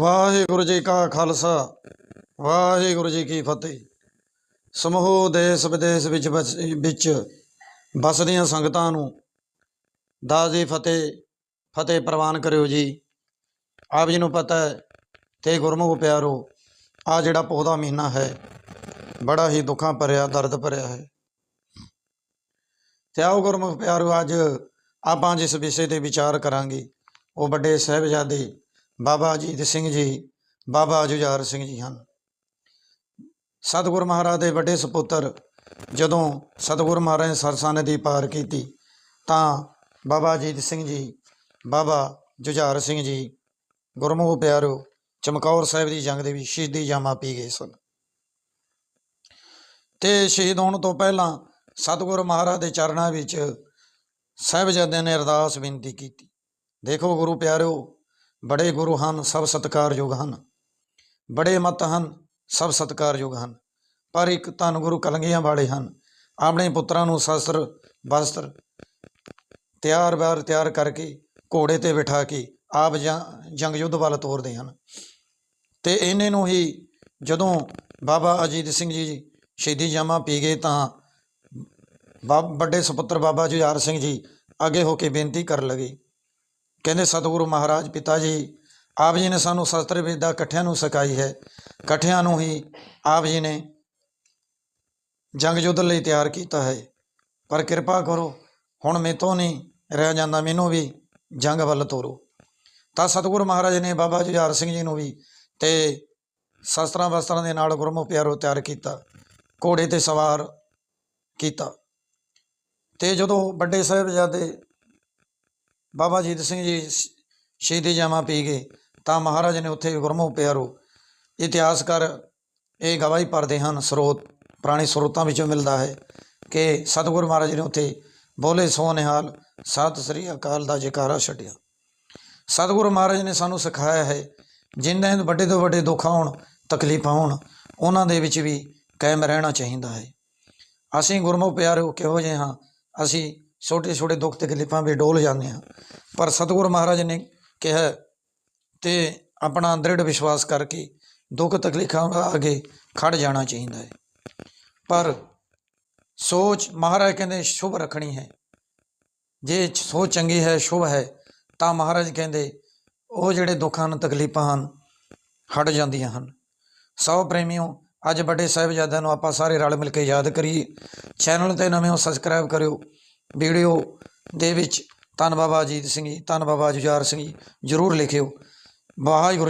ਵਾਹਿਗੁਰੂ ਜੀ ਕਾ ਖਾਲਸਾ, ਵਾਹਿਗੁਰੂ ਜੀ ਕੀ ਫਤਿਹ। ਸਮੂਹ ਦੇਸ਼ ਵਿਦੇਸ਼ ਵਿੱਚ ਵਸ- ਵਿੱਚ ਵਸਦੀਆਂ ਸੰਗਤਾਂ ਨੂੰ ਦਾਸ ਦੀ ਫਤਿਹ ਫਤਿਹ ਪ੍ਰਵਾਨ ਕਰਿਓ ਜੀ। ਆਪ ਜੀ ਨੂੰ ਪਤਾ ਹੈ ਤੇ ਗੁਰਮੁਖ ਪਿਆਰੋ ਆ ਜਿਹੜਾ ਪੌਦਾ ਮਹੀਨਾ ਹੈ, ਬੜਾ ਹੀ ਦੁੱਖਾਂ ਭਰਿਆ, ਦਰਦ ਭਰਿਆ ਹੈ। ਤੇ ਆਓ ਗੁਰਮੁਖ ਪਿਆਰੋ, ਅੱਜ ਆਪਾਂ ਜਿਸ ਵਿਸ਼ੇ ਤੇ ਵਿਚਾਰ ਕਰਾਂਗੇ, ਉਹ ਵੱਡੇ ਸਾਹਿਬਜ਼ਾਦੇ ਬਾਬਾ ਅਜੀਤ ਸਿੰਘ ਜੀ, ਬਾਬਾ ਜੁਝਾਰ ਸਿੰਘ ਜੀ ਹਨ। ਸਤਿਗੁਰ ਮਹਾਰਾਜ ਦੇ ਵੱਡੇ ਸੁਪੁੱਤਰ ਜਦੋਂ ਸਤਿਗੁਰ ਮਹਾਰਾਜ ਨੇ ਸਰਸਾ ਨਦੀ ਪਾਰ ਕੀਤੀ, ਤਾਂ ਬਾਬਾ ਅਜੀਤ ਸਿੰਘ ਜੀ, ਬਾਬਾ ਜੁਝਾਰ ਸਿੰਘ ਜੀ, ਗੁਰਮੁਖ ਪਿਆਰੋ, ਚਮਕੌਰ ਸਾਹਿਬ ਦੀ ਜੰਗ ਦੇ ਵਿੱਚ ਸ਼ਹੀਦੀ ਜਾਮਾ ਪੀ ਗਏ ਸਨ। ਤੇ ਸ਼ਹੀਦ ਹੋਣ ਤੋਂ ਪਹਿਲਾਂ ਸਤਿਗੁਰ ਮਹਾਰਾਜ ਦੇ ਚਰਨਾਂ ਵਿੱਚ ਸਾਹਿਬਜ਼ਾਦਿਆਂ ਨੇ ਅਰਦਾਸ ਬੇਨਤੀ ਕੀਤੀ। ਦੇਖੋ ਗੁਰੂ ਪਿਆਰਿਓ ਬੜੇ ਗੁਰੂ ਹਨ, ਸਭ ਸਤਿਕਾਰਯੋਗ ਹਨ। ਬੜੇ ਮਤ ਹਨ, ਸਭ ਸਤਿਕਾਰਯੋਗ ਹਨ। ਪਰ ਇੱਕ ਧੰਨ ਗੁਰੂ ਕਲੰਗੀਆਂ ਵਾਲੇ ਹਨ। ਆਪਣੇ ਪੁੱਤਰਾਂ ਨੂੰ ਸ਼ਸਤਰ, ਵਸਤਰ ਤਿਆਰ ਬਾਰ ਤਿਆਰ ਕਰਕੇ ਘੋੜੇ ਤੇ ਬਿਠਾ ਕੇ ਆਪ ਜਾਂ- ਜੰਗ ਯੁੱਧ ਵੱਲ ਤੋਰਦੇ ਹਨ। ਤੇ ਇਹਨੇ ਨੂੰ ਹੀ ਜਦੋਂ ਬਾਬਾ ਅਜੀਤ ਸਿੰਘ ਜੀ ਸ਼ਹੀਦੀ ਜਾਮਾ ਪੀ ਗਏ ਤਾਂ ਬਾਬ ਵੱਡੇ ਸੁਪੁੱਤਰ ਬਾਬਾ ਜੁਝਾਰ ਸਿੰਘ ਜੀ ਅੱਗੇ ਹੋ ਕੇ ਬੇਨਤੀ ਕਰਨ ਲੱਗੇ। ਕਹਿੰਦੇ, ਸਤਿਗੁਰੂ ਮਹਾਰਾਜ, ਪਿਤਾ ਜੀ, ਆਪ ਜੀ ਨੇ ਸਾਨੂੰ ਸ਼ਸਤਰ ਵਿਦਿਆ ਇਕੱਠਿਆਂ ਨੂੰ ਸਿਖਾਈ ਹੈ। ਇਕੱਠਿਆਂ ਨੂੰ ਹੀ ਆਪ ਜੀ ਨੇ ਜੰਗ ਯੁੱਧ ਲਈ ਤਿਆਰ ਕੀਤਾ ਹੈ। ਪਰ ਕਿਰਪਾ ਕਰੋ, ਹੁਣ ਮੇਤੋਂ ਨਹੀਂ ਰਹਿ ਜਾਂਦਾ, ਮੈਨੂੰ ਵੀ ਜੰਗ ਵੱਲ ਤੋਰੋ। ਤਾਂ ਸਤਿਗੁਰੂ ਮਹਾਰਾਜ ਨੇ ਬਾਬਾ ਜੁਝਾਰ ਸਿੰਘ ਜੀ ਨੂੰ ਵੀ ਤੇ ਸ਼ਸਤਰਾਂ ਵਸਤਰਾਂ ਦੇ ਨਾਲ ਗੁਰਮੁਖ ਪਿਆਰੋ ਤਿਆਰ ਕੀਤਾ, ਘੋੜੇ ਤੇ ਸਵਾਰ ਕੀਤਾ। ਤੇ ਜਦੋਂ ਵੱਡੇ ਸਾਹਿਬਜ਼ਾਦੇ ਬਾਬਾ ਜੀਤ ਸਿੰਘ ਜੀ ਸ਼ਹੀਦੀ ਜਾਮਾ ਪੀ ਗਏ, ਤਾਂ ਮਹਾਰਾਜ ਨੇ ਉੱਥੇ ਗੁਰਮੁਖ ਪਿਆਰੋ ਇਤਿਹਾਸਕਾਰ ਇਹ ਗਵਾਹੀ ਭਰਦੇ ਹਨ, ਸਰੋਤ, ਪੁਰਾਣੇ ਸਰੋਤਾਂ ਵਿੱਚੋਂ ਮਿਲਦਾ ਹੈ ਕਿ ਸਤਿਗੁਰੂ ਮਹਾਰਾਜ ਨੇ ਉੱਥੇ ਬੋਲੇ ਸੋ ਨਿਹਾਲ, ਸਤਿ ਸ੍ਰੀ ਅਕਾਲ ਦਾ ਜੈਕਾਰਾ ਛੱਡਿਆ। ਸਤਿਗੁਰੂ ਮਹਾਰਾਜ ਨੇ ਸਾਨੂੰ ਸਿਖਾਇਆ ਹੈ, ਜਿੰਨੇ ਵੱਡੇ ਤੋਂ ਵੱਡੇ ਦੁੱਖ ਆਉਣ, ਤਕਲੀਫਾਂ ਆਉਣ ਉਹਨਾਂ ਦੇ ਵਿੱਚ ਵੀ ਕਾਇਮ ਰਹਿਣਾ ਚਾਹੀਦਾ ਹੈ। ਅਸੀਂ ਗੁਰਮੁਖ ਪਿਆਰਿਓ ਕਿਹੋ ਜਿਹੇ ਹਾਂ? ਅਸੀਂ ਛੋਟੇ ਛੋਟੇ ਦੁੱਖ ਤਕਲੀਫਾਂ ਵੀ ਡੋਲ ਜਾਂਦੇ ਹਾਂ ਪਰ ਸਤਿਗੁਰੂ ਮਹਾਰਾਜ ਨੇ ਕਿਹਾ ਤੇ ਆਪਣਾ ਦ੍ਰਿੜ ਵਿਸ਼ਵਾਸ ਕਰਕੇ ਦੁੱਖ ਤਕਲੀਫਾਂ ਅੱਗੇ ਖੜ ਜਾਣਾ ਚਾਹੀਦਾ ਹੈ। ਪਰ ਸੋਚ ਮਹਾਰਾਜ ਕਹਿੰਦੇ ਸ਼ੁਭ ਰੱਖਣੀ ਹੈ। ਜੇ ਸੋਚ ਚੰਗੀ ਹੈ, ਸ਼ੁਭ ਹੈ, ਤਾਂ ਮਹਾਰਾਜ ਕਹਿੰਦੇ ਉਹ ਜਿਹੜੇ ਦੁੱਖ ਹਨ ਤਕਲੀਫਾਂ ਹਨ, ਹਟ ਜਾਂਦੀਆਂ ਹਨ। ਸੋ ਪ੍ਰੇਮੀਓ, ਅੱਜ ਵੱਡੇ ਸਾਹਿਬਜ਼ਾਦਿਆਂ ਨੂੰ ਆਪਾਂ ਸਾਰੇ ਰਲ ਮਿਲ ਕੇ ਯਾਦ ਕਰੀਏ। ਚੈਨਲ ਤੇ ਨਵੇਂ ਹੋ ਸਬਸਕ੍ਰਾਈਬ ਕਰਿਓ। ਵੀਡੀਓ ਦੇ ਵਿੱਚ ਧੰਨ ਬਾਬਾ ਅਜੀਤ ਸਿੰਘ ਜੀ, ਧੰਨ ਬਾਬਾ ਜੁਝਾਰ ਸਿੰਘ ਜੀ, ਜਰੂਰ ਲਿਖਿਓ। ਵਾਹਿਗੁਰੂ ਜੀ